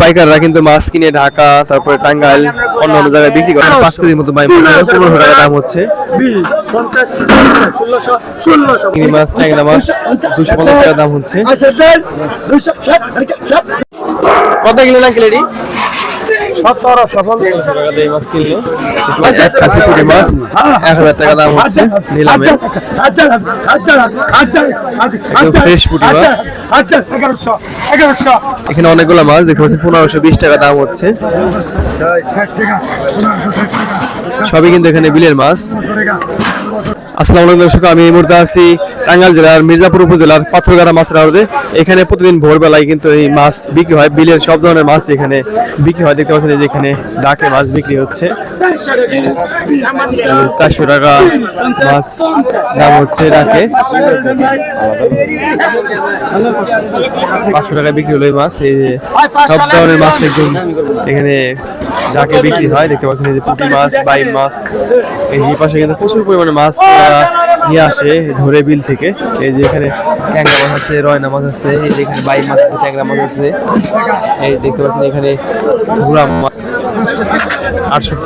পাইকাররা কিন্তু মাছ কিনে ঢাকা তারপরে টাঙ্গাইল অন্য অন্য জায়গায় বিক্রি করে। পাঁচ কেজির মতো মাছ পনেরোশো টাকা দাম হচ্ছে। মাছ ট্যাংরা মাছ দুশো পঞ্চাশ টাকা দাম হচ্ছে। কত কিলো না কিলেরি এক হাজার টাকা দাম এখানে অনেকগুলো মাছ, দেখতে পাচ্ছি পনেরোশো বিশ টাকা দাম হচ্ছে। সবই কিন্তু এখানে বিলের মাছ। আসসালামু দর্শক, আমি এই মুহূর্তে আছি টাঙ্গাইল জেলার, মির্জাপুর উপজেলার পাথরগাড়া মাছের আড়তে। এখানে প্রতিদিন ভোরবেলায় কিন্তু এই মাছ বিক্রি হয়। বিলের সব ধরনের মাছ এখানে বিক্রি হয়। দেখতে পাচ্ছেন যে এখানে ডাকে মাছ বিক্রি হচ্ছে। চারশো টাকা মাছ দাম হচ্ছে ডাকে। পাঁচশো টাকা বিক্রি হলো এই মাছ। এই সব ধরনের মাছ একদম এখানে ডাকে বিক্রি হয়। দেখতে পাচ্ছেন এই যে পুঁটি মাছ, বাইম মাছ। এই পাশে কিন্তু প্রচুর পরিমাণে মাছ নিয়ে আসে ধরে বিল থেকে। এই যে এখানে ট্যাংরা মাছ আছে রয়না মাছ আছে এই যে এখানে বাইম মাছ আছে ট্যাংরা মাছ আছে। এই দেখতে পাচ্ছেন এখানে ঘোড়া মাছ। আটশো।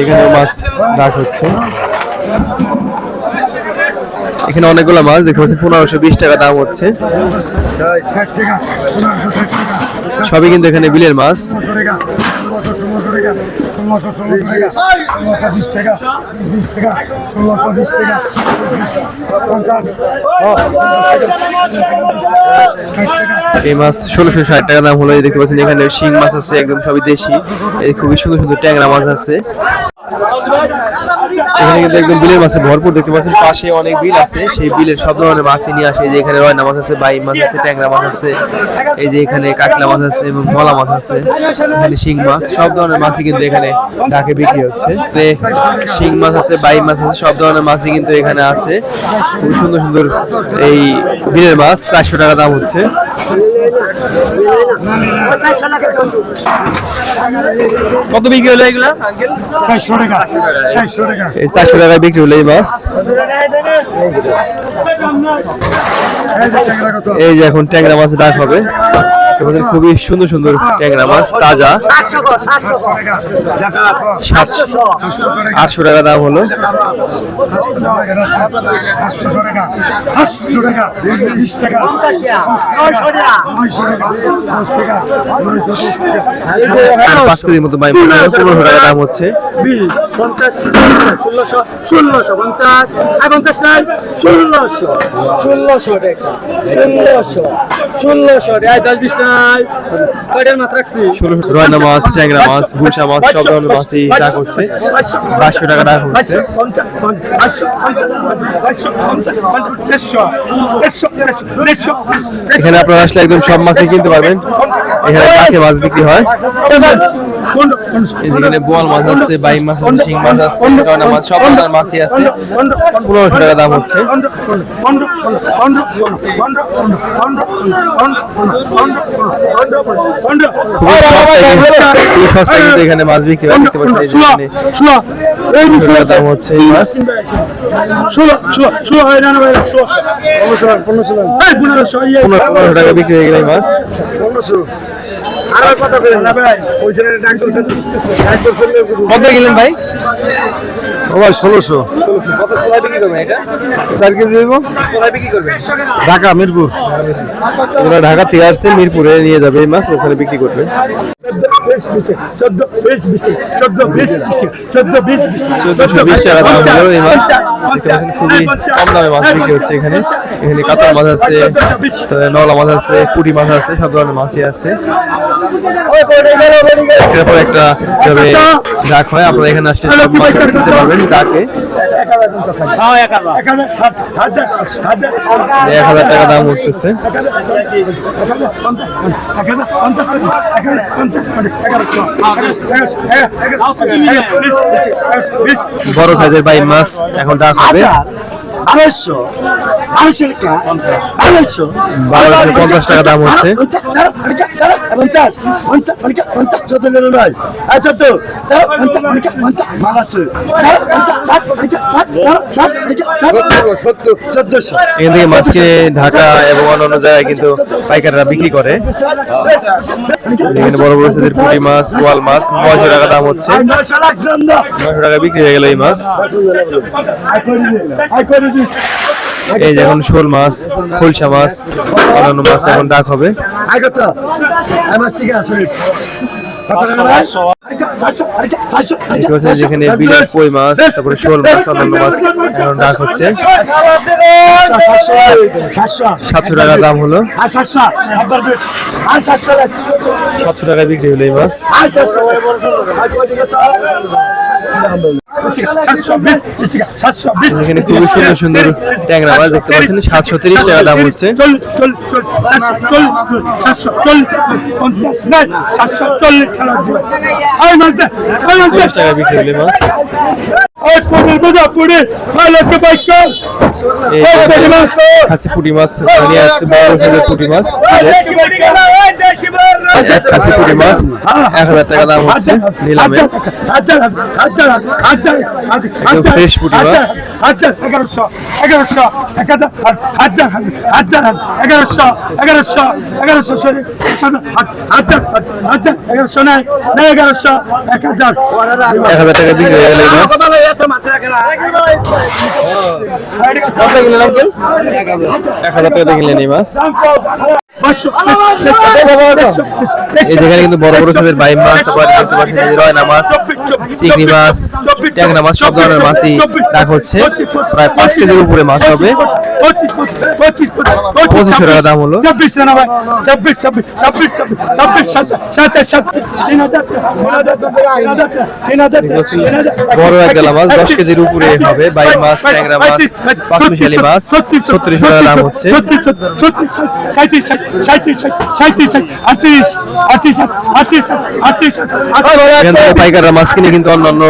এখানে মাছ ডাক হচ্ছে। এখানে অনেকগুলো মাছ দেখতে পাচ্ছি পনেরোশো বিশ টাকা দাম হচ্ছে। সবই কিন্তু এখানে বিলের মাছ। এই মাছ ষোলোশো ষাট টাকা দাম হলো দেখতে পাচ্ছেন এখানে শিং মাছ আছে, একদম সবই দেশি। খুবই সুন্দর সুন্দর ট্যাংরা মাছ আছে। এখানে কিন্তু একদম বিলের মাছে ভরপুর দেখতে পাচ্ছেন। পাশে অনেক বিল আছে, সেই বিলের সব ধরনের মাছই নিয়ে আসে। যে এখানে রয়না মাছ আছে বাই মাছ আছে, ট্যাংরা মাছ আছে, এই যে এখানে কাতলা মাছ আছে এবং মলা মাছ আছে, এখানে শিং মাছ, সব ধরনের মাছই কিন্তু এখানে ডাকে বিক্রি হচ্ছে। শিং মাছ আছে বাই মাছ আছে, সব ধরনের মাছই কিন্তু এখানে আছে। খুব সুন্দর সুন্দর এই বিলের মাছ, চারশো টাকা দাম হচ্ছে। কত বিক্রি হলো এগুলা? চারশো টাকা। চারশো টাকা। এই চারশো টাকায় বিক্রি হলো এই মাছ। এই যে এখন ট্যাংরা মাছ ডাক হবে। এখানে খুবই সুন্দর সুন্দর ট্যাংরা মাছ, তাজা। সাতশো আটশো টাকা দাম হলো। পাঁচ কেজির মতো পনেরোশো টাকা দাম হচ্ছে। ষোলোশো পঞ্চাশ পঞ্চাশ নাই ষোলোশো ষোলোশো টাকা, ষোলোশো। ষোলোশো টাকা দশ বিশ কয়টার মাছ রাখছি? রয়না মাছ ট্যাংরা মাছ মাছ সব ধরনের মাছই ডাক হচ্ছে পাঁচশো টাকা ডাক হচ্ছে। এখানে আপনারা আসলে একদম সব মাছই কিনতে পারবেন। এখানে কাকে মাছ বিক্রি হয়। এখানে বোয়াল মাছ আছে বাই মাছ আছে শিং মাছ আছে রয়না মাছ সব ধরনের মাছই আছে। পনেরোশো টাকা দাম হচ্ছে। খুবই কিন্তু- এখানে মাছ বিক্রি হয় দেখতে পাচ্ছেন এখানে। দাম হচ্ছে এই মাছ। পনেরো পনেরোশো টাকা বিক্রি হয়ে গেলে মাছ। কত গেলেন ভাই? ভাই ষোলোশো। চার কেজি ঢাকা মিরপুর। ওরা ঢাকা থেকে আসছে মিরপুরে নিয়ে যাবে এই মাছ ওখানে বিক্রি করবে। চোদ্দশো বিশ টাকা দাম হলো এই মাছ। খুবই কম দামে মাছ বিক্রি হচ্ছে এখানে। এখানে কাতল মাছ আছে নলা মাছ আছে পুঁটি মাছ আছে সব ধরনের মাছই আছে। একটার পর একটা ডাক হয় আপনারা এখানে আসলে সব মাছ কিনতে পারবেন। ডাকে এক হাজার। টাকা দাম উঠতেছে। বড় সাইজের বাই মাছ এখন ডাক হবে। আড়াইশো। আড়াইশো টাকা। আড়াইশো। বারোশো পঞ্চাশ টাকা দাম হচ্ছে। পঞ্চাশ তেরো পঞ্চাশ তেরো পঞ্চাশ পঞ্চাশ পঞ্চাশ পঞ্চাশ চোদ্দ নিল নয় আর চোদ্দ তেরো পঞ্চাশ পঞ্চাশ পঞ্চাশ মাল আছে তেরো পঞ্চাশ ষাট পঞ্চাশ ষাট তেরো ষাট পঞ্চাশ ষাট চোদ্দশো। এখান থেকে মাছ ঢাকা এবং অন্যান্য জায়গায় কিন্তু পাইকাররা বিক্রি করে। এখানে বড় বড় সাইজের পুঁটি মাছ বোয়াল মাছ নয়শো টাকা দাম হচ্ছে। নয়শো নয়শো টাকা বিক্রি হয়ে গেল এই মাছ। এই যে এখন শোল মাছ খলসা মাছ অন্যান্য মাছ এখন ডাক হবে। যেখানে বিলের কই মাছ তারপরে শোল মাছ অন্যান্য মাছ এখন ডাক হচ্ছে। সাতশো, টাকা দাম হলো। সাতশো টাকায় বিক্রি হলো এই মাছ। এখানে খুবই সুন্দর সুন্দর ট্যাংরা মাছ দেখতে পাচ্ছেন সাতশো তিরিশ টাকা দাম হচ্ছে। টাকা বিক্রি হলো মাছ। খাসি পুঁটি মাছ নিয়ে আসছে বড় সাইজের পুঁটি মাছ এক খাসি পুঁটি মাছ এক হাজার টাকা দাম হচ্ছে নিলামে fresh পুঁটি মাছ। এগারোশো এগারোশো হাজার হাজার হাজার এগারোশো এগারোশো এগারোশো সরি হাজার হাজার এগারোশো নয় এগারোশো এক হাজার এক হাজার টাকা বিক্রি এক হাজার মাছ। কিন্তু বড় বড় মাছ চিংড়ি মাছ সব মাছই হচ্ছে। প্রায় পাঁচ কেজির উপরে মাছ হবে। পঁচিশশো টাকা দাম হলো। ছাব্বিশ না ভাই ছাব্বিশ ছাব্বিশ ছাব্বিশ ছাব্বিশ সাতাশ সাতাশ তিন হাজার তিন হাজার বড় এক গেলা মাছ দশ কেজির উপরে হবে বাইম মাছ ট্যাংরা মাছ পাঁচমিশালি মাছ ছত্রিশ টাকা দাম হচ্ছে। এখান থেকে পাইকাররা মাছ কিনে কিন্তু অন্যান্য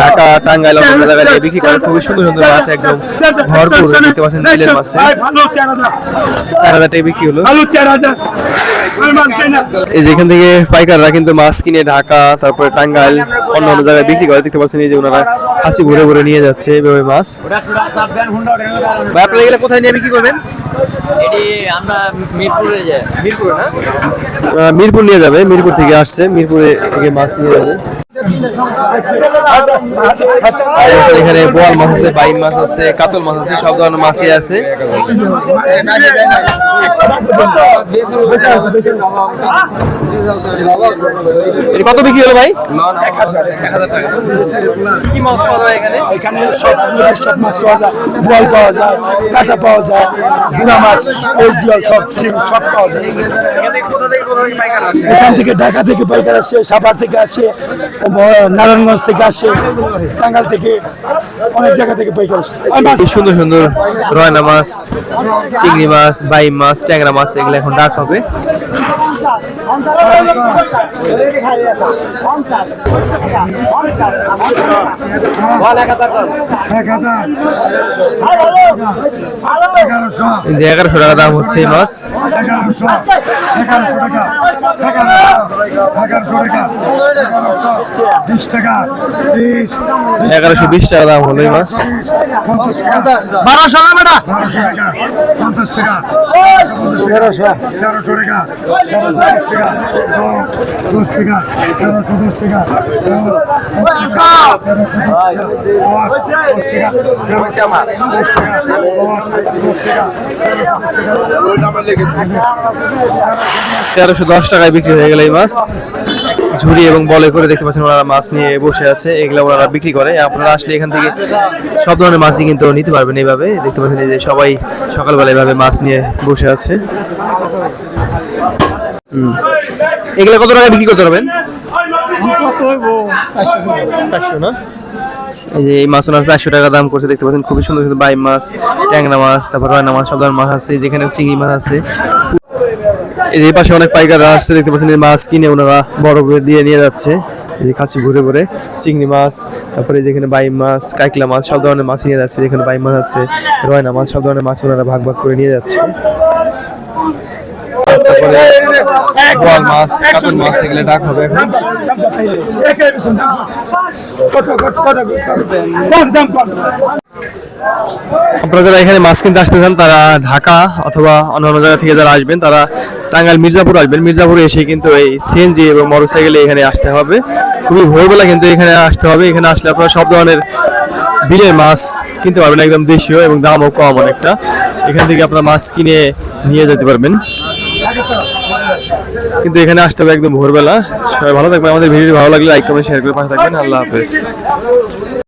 ঢাকা টাঙ্গাইল অন্যান্য জায়গায় বিক্রি করে খুবই সুন্দর সুন্দর মাছ একদম ভরপুর দেখতে পাচ্ছেন মাছে। চার হাজার টাকা বিক্রি হলো। ভালো চার হাজার। এই যে এখান থেকে পাইকাররা কিন্তু মাছ কিনে ঢাকা তারপরে টাঙ্গাইল অন্য অন্য জায়গায় বিক্রি করে। দেখতে পাচ্ছেন এই যে ওনারা খাসি ভরে ভরে নিয়ে যাচ্ছে এভাবে মাছ। ভাই আপনারা এগুলো কোথায় নিয়ে বিক্রি করবেন? এটি আমরা মিরপুরে যাই। মিরপুরে না? মিরপুর নিয়ে যাবে। মিরপুর থেকে আসছে। মিরপুরে থেকে মাছ নিয়ে যাবে। এখানে বোয়াল মাছ আছে বাইম মাছ আছে কাতল মাছ আছে সব ধরনের মাছই আছে। কত বিক্রি হলো ভাই? কি মাছ পাওয়া যায় এখানে? এখানে সব সব মাছ পাওয়া যায় বল পাওয়া যায় কাঁটা পাওয়া যায় গুড়া মাছ ওই জিয়াল সব সব পাওয়া যায়। এখান থেকে ঢাকা থেকে পাইকার আসে সাভার থেকে আসে নারায়ণগঞ্জ থেকে আসে টাঙ্গাল থেকে, অনেক জায়গা থেকে পাইকার। সুন্দর সুন্দর রয়না মাছ, চিংড়ি মাছ বাই মাছ, ট্যাংরা মাছ, এগুলো এখন ডাক হবে। এগারোশো টাকা দাম হচ্ছে এই মাছ। এগারোশো টাকা এগারোশো টাকা বিশ টাকা এগারোশো বিশ টাকা দাম হলো এই মাছ। বারোশো টাকা, পঞ্চাশ টাকা তেরোশো টাকা তেরোশো টাকা তেরোশো দশ তেরোশো দশ টাকায় বিক্রি হয়ে গেল এই মাছ। ঝুড়ি এবং বলে করে দেখতে পাচ্ছেন ওনারা মাছ নিয়ে বসে আছে, এগুলো ওনারা বিক্রি করে। আপনারা আসলে এখান থেকে সব ধরনের মাছই কিন্তু নিতে পারবেন এইভাবে। দেখতে পাচ্ছেন যে সবাই সকালবেলা এইভাবে মাছ নিয়ে বসে আছে। এগুলো কত টাকা বিক্রি করতে পারবেন? চারশো না? এই যে এই মাছ ওনার চারশো টাকা দাম করছে দেখতে পাচ্ছেন খুবই সুন্দর সুন্দর বাই মাছ ট্যাংরা মাছ তারপর রয়না মাছ সব ধরনের মাছ আছে যেখানে চিংড়ি মাছ আছে। এই পাশে অনেক পাইকাররা আসছে দেখতে পাচ্ছেন এই মাছ কিনে ওনারা বড় করে দিয়ে নিয়ে যাচ্ছে। এই যে খাচ্ছি ঘুরে ঘুরে চিংড়ি মাছ তারপরে যেখানে বাই মাছ কাইকলা মাছ সব ধরনের মাছ নিয়ে যাচ্ছে যেখানে বাই মাছ আছে রয়না মাছ সব ধরনের মাছ ওনারা ভাগ ভাগ করে নিয়ে যাচ্ছে। তারপরে বোয়াল মাছ কাতল মাছ এগুলো ডাক হবে এখন। আপনারা যারা এখানে মাছ কিনতে আসতে চান তারা ঢাকা অথবা অন্যান্য জায়গা থেকে যারা আসবেন তারা টাঙ্গাইল মির্জাপুর আসবেন। মির্জাপুরে এসে কিন্তু এই সিএনজি এবং মোটরসাইকেলে এখানে আসতে হবে। খুবই ভোরবেলা কিন্তু এখানে আসতে হবে। এখানে আসলে আপনারা সব ধরনের বিলের মাছ কিনতে পারবেন একদম দেশীয় এবং দামও কম অনেকটা। এখান থেকে আপনারা মাছ কিনে নিয়ে যেতে পারবেন। কিন্তু এখানে আসতে হবে একদম ভোরবেলা। সবাই ভালো থাকবে আমাদের ভিডিও ভালো লাগলে লাইক কমেন্ট শেয়ার করে পাশে থাকবেন। আল্লাহ হাফেজ।